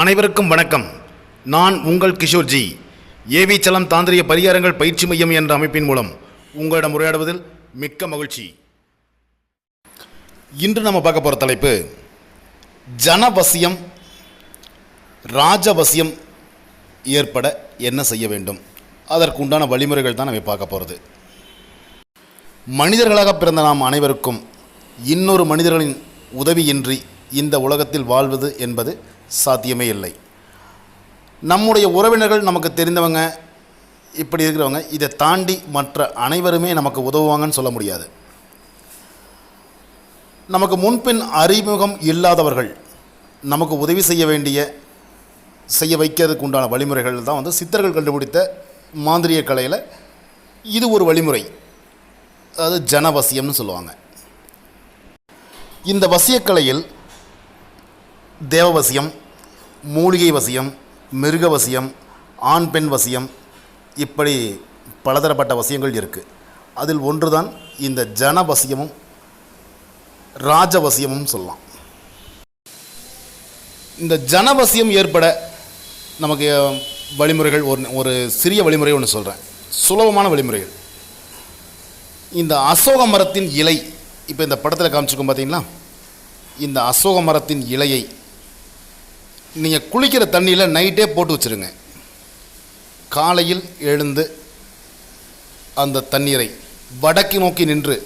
அனைவருக்கும் வணக்கம். நான் உங்கள் கிஷோர்ஜி ஏவி சலம் தாந்திரிய பரிகாரங்கள் பயிற்சி மையம் என்ற அமைப்பின் மூலம் உங்களிடம் உரையாடுவதில் மிக்க மகிழ்ச்சி. இன்று நம்ம பார்க்க போகிற தலைப்பு ஜனவசியம் ராஜவசியம் ஏற்பட என்ன செய்ய வேண்டும்? அதற்கு உண்டான வழிமுறைகள் தான் நம்ம பார்க்க போகிறது மனிதர்களாக பிறந்த நாம் அனைவருக்கும் இன்னொரு மனிதர்களின் உதவியின்றி இந்த உலகத்தில் வாழ்வது என்பது சாத்தியமே இல்லை. நம்முடைய உறவினர்கள் நமக்கு தெரிந்தவங்க இப்படி இருக்கிறவங்க இதை தாண்டி மற்ற அனைவருமே நமக்கு உதவுவாங்கன்னு சொல்ல முடியாது. நமக்கு முன்பின் அறிமுகம் இல்லாதவர்கள் நமக்கு உதவி செய்ய வேண்டிய செய்ய வைக்கிறதுக்கு உண்டான வழிமுறைகள் தான் வந்து சித்தர்கள் கண்டுபிடித்த மாந்திரிய கலையில் இது ஒரு வழிமுறை. அதாவது ஜனவசியம்னு சொல்லுவாங்க. இந்த வசியக்கலையில் தேவவசியம் மூலிகை வசியம் மிருக வசியம் ஆண் பெண் வசியம் இப்படி பலதரப்பட்ட வசியங்கள் இருக்குது அதில் ஒன்றுதான் இந்த ஜனவசியமும் ராஜவசியமும் சொல்லலாம். இந்த ஜனவசியம் ஏற்பட நமக்கு வழிமுறைகள் ஒரு ஒரு சிறிய வழிமுறை ஒன்று சொல்கிறேன் சுலபமான வழிமுறைகள். இந்த அசோக மரத்தின் இலை இப்போ இந்த படத்தில் காமிச்சிருக்கோம் பார்த்தீங்களா இந்த அசோக மரத்தின் இலையை நீங்கள் குளிக்கிற தண்ணியில் நைட்டே போட்டு வச்சுருங்க. காலையில் எழுந்து அந்த தண்ணீரை வடக்கு நோக்கி நின்று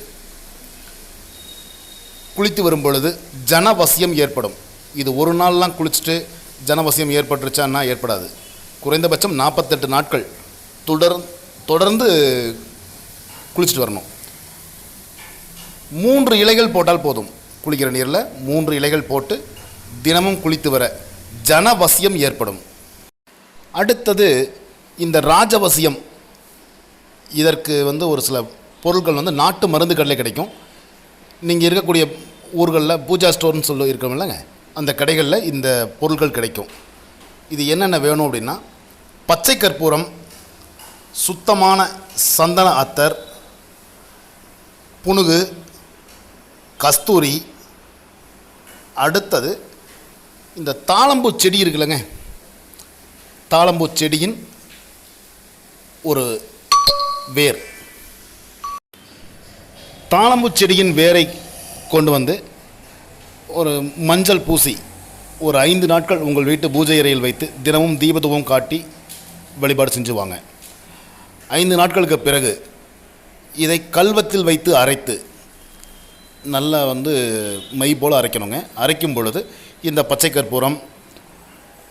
குளித்து வரும் பொழுது ஜனவசியம் ஏற்படும். இது ஒரு நாள்லாம் குளிச்சுட்டு ஜனவசியம் ஏற்பட்டுருச்சான்னா ஏற்படாது. குறைந்தபட்சம் நாற்பத்தெட்டு நாட்கள் தொடர் தொடர்ந்து குளிச்சுட்டு வரணும். மூன்று இலைகள் போட்டால் போதும். குளிக்கிற நீரில் மூன்று இலைகள் போட்டு தினமும் குளித்து வர ஜனவசியம் ஏற்படும். அடுத்தது இந்த ராஜவசியம். இதற்கு வந்து ஒரு சில பொருட்கள் வந்து நாட்டு மருந்து கடையில் கிடைக்கும். நீங்கள் இருக்கக்கூடிய ஊர்களில் பூஜா ஸ்டோர்னு சொல்லி இருக்கோம்லங்க அந்த கடைகளில் இந்த பொருட்கள் கிடைக்கும். இது என்னென்ன வேணும் அப்படின்னா பச்சை கற்பூரம் சுத்தமான சந்தன அத்தர் புனுகு கஸ்தூரி. அடுத்தது இந்த தாளம்பூ செடி இருக்குல்லங்க. தாளம்பூ செடியின் ஒரு வேர். தாளம்பூ செடியின் வேரை கொண்டு வந்து ஒரு மஞ்சள் பூசி ஒரு ஐந்து நாட்கள் உங்கள் வீட்டு பூஜை அறையில் வைத்து தினமும் தீபத்துவம் காட்டி வழிபாடு செஞ்சுவாங்க. ஐந்து நாட்களுக்கு பிறகு இதை கல்வத்தில் வைத்து அரைத்து நல்லா வந்து மை போல் அரைக்கணுங்க. அரைக்கும் பொழுது இந்த பச்சை கற்பூரம்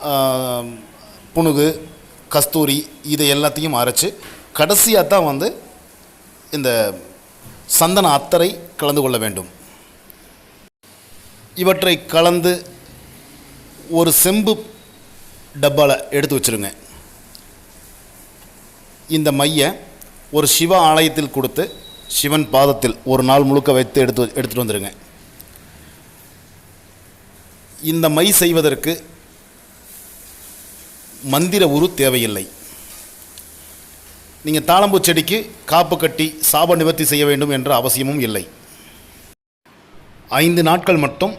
புணுகு புனுகு கஸ்தூரி இதை எல்லாத்தையும் அரைச்சி கடைசியாக தான் வந்து இந்த சந்தன அத்தரை கலந்து கொள்ள வேண்டும். இவற்றை கலந்து ஒரு செம்பு டப்பாவில் எடுத்து வச்சிருங்க. இந்த மையை ஒரு சிவ ஆலயத்தில் கொடுத்து சிவன் பாதத்தில் ஒரு நாள் முழுக்க வைத்து எடுத்து எடுத்துகிட்டு வந்துடுங்க இந்த மை செய்வதற்கு மந்திர உரு தேவையில்லை. நீங்கள் தாளம்பூ செடிக்கு காப்பு கட்டி சாப நிவர்த்தி செய்ய வேண்டும் என்ற அவசியமும் இல்லை. ஐந்து நாட்கள் மட்டும்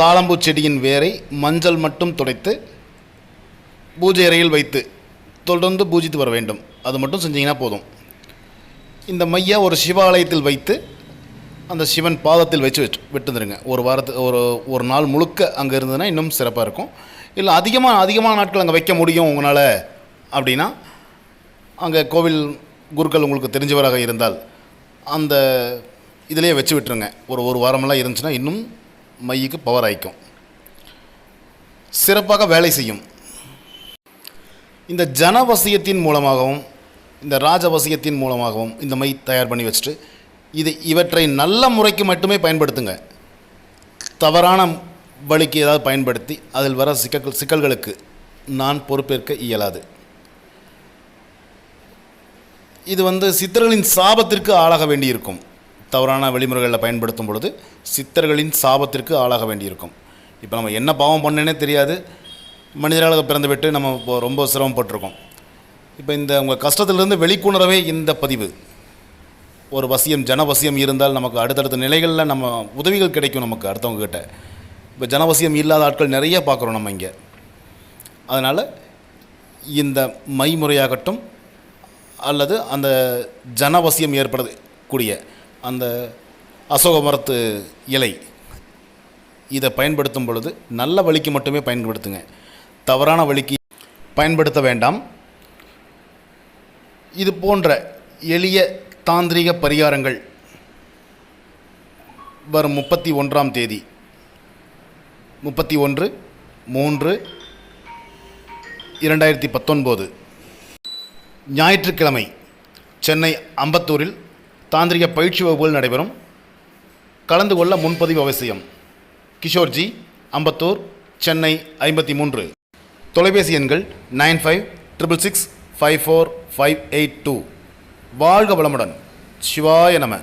தாளம்பூ செடியின் வேரை மஞ்சள் மட்டும் துடைத்து பூஜை அறையில் வைத்து தொடர்ந்து பூஜித்து வர வேண்டும். அது மட்டும் செஞ்சீங்கன்னா போதும். இந்த மையை ஒரு சிவாலயத்தில் வைத்து அந்த சிவன் பாதத்தில் வச்சு வச்சு விட்டுந்துருங்க. ஒரு வாரத்து ஒரு ஒரு நாள் முழுக்க அங்கே இருந்ததுன்னா இன்னும் சிறப்பாக இருக்கும். இல்லை அதிகமாக அதிகமான நாட்கள் அங்கே வைக்க முடியும் உங்களால் அப்படின்னா அங்கே கோவில் குருக்கள் உங்களுக்கு தெரிஞ்சவராக இருந்தால் அந்த இதிலேயே வச்சு விட்டுருங்க. ஒரு ஒரு வாரமெல்லாம் இருந்துச்சுன்னா இன்னும் மையுக்கு பவர் ஆகிக்கும் சிறப்பாக வேலை செய்யும். இந்த ஜனவசியத்தின் மூலமாகவும் இந்த ராஜவசியத்தின் மூலமாகவும் இந்த மை தயார் பண்ணி வச்சுட்டு இது இவற்றை நல்ல முறைக்கு மட்டுமே பயன்படுத்துங்க. தவறான வழிக்கு ஏதாவது பயன்படுத்தி அதில் வர சிக்கல் சிக்கல்களுக்கு நான் பொறுப்பேற்க இயலாது. இது வந்து சித்தர்களின் சாபத்திற்கு ஆளாக வேண்டியிருக்கும். தவறான வழிமுறைகளில் பயன்படுத்தும் பொழுது சித்தர்களின் சாபத்திற்கு ஆளாக வேண்டியிருக்கும். இப்போ நம்ம என்ன பாவம் பண்ணேனே தெரியாது. மனிதர்களாக பிறந்து விட்டு நம்ம இப்போ ரொம்ப சிரமப்பட்டிருக்கோம். இப்போ இந்த உங்கள் கஷ்டத்திலிருந்து வெளிக்கொணரவே இந்த பதிவு. ஒரு வசியம் ஜனவசியம் இருந்தால் நமக்கு அடுத்தடுத்த நிலைகளில் நம்ம உதவிகள் கிடைக்கும் நமக்கு அடுத்தவங்க இப்போ ஜனவசியம் இல்லாத ஆட்கள் நிறைய பார்க்குறோம் நம்ம இங்கே. அதனால் இந்த மை முறையாகட்டும் அல்லது அந்த ஜனவசியம் ஏற்படக்கூடிய அந்த அசோக மரத்து இலை இதை பயன்படுத்தும் பொழுது நல்ல வழிக்கு மட்டுமே பயன்படுத்துங்க. தவறான வழிக்கு பயன்படுத்த வேண்டாம். இது போன்ற எளிய தாந்திரிக பரிகாரங்கள் வரும் முப்பத்தி ஒன்றாம் தேதி. முப்பத்தி ஒன்று மூன்று இரண்டாயிரத்தி பத்தொன்பது. ஞாயிற்றுக்கிழமை சென்னை அம்பத்தூரில் தாந்திரிக பயிற்சி வகுப்புகள் நடைபெறும். கலந்து கொள்ள முன்பதிவு அவசியம். கிஷோர்ஜி அம்பத்தூர் சென்னை ஐம்பத்தி மூன்று. தொலைபேசி எண்கள் nine five triple six five four five eight two வாழ்க வளமுடன். சிவாய நம.